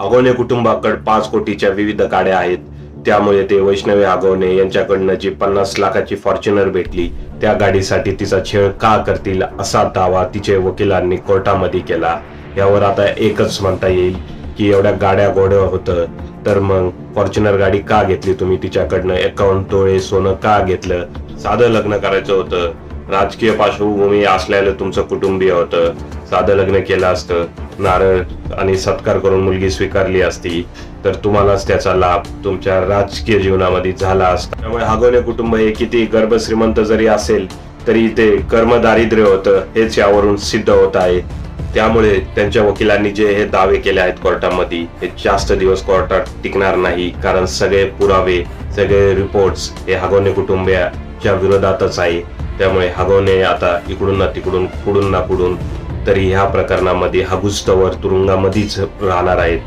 अगोने कुटुंबाकडे पाच कोटीच्या विविध गाड्या आहेत. त्यामुळे ते वैष्णवी आगवणे यांच्याकडनं जी पन्नास लाखाची फॉर्च्युनर भेटली त्या गाडीसाठी तिचा छेळ का करतील असा दावा तिचे वकिलांनी कोर्टामध्ये केला. यावर आता एकच म्हणता येईल की एवढ्या गाड्या गोड्या होतं तर मग फॉर्च्युनर गाडी का घेतली तुम्ही तिच्याकडनं? एकावन्न तोळे सोनं का घेतलं? साधं लग्न करायचं होतं. राजकीय पार्श्वभूमी असलेलं तुमचं कुटुंबीय होतं साधं लग्न केलं असतं नारळ आणि सत्कार करून मुलगी स्वीकारली असती तर तुम्हालाच त्याचा लाभ तुमच्या राजकीय जीवनामध्ये झाला असता. त्यामुळे हागवणे कुटुंब हे किती गर्भश्रीमंत जरी असेल तरी ते कर्मदारिद्र्य होतं हेच यावरून सिद्ध होत आहे. त्यामुळे त्यांच्या वकिलांनी जे हे दावे केले आहेत कोर्टामध्ये हे जास्त दिवस कोर्टात टिकणार नाही कारण सगळे पुरावे सगळे रिपोर्ट्स हे हागवणे कुटुंबियाच्या विरोधातच आहे. त्यामुळे हागवणे आता इकडून ना तिकडून कुडून ना कुडून तरी ह्या प्रकरणामध्ये हागुस्तवर तुरुंगामध्येच राहणार आहेत.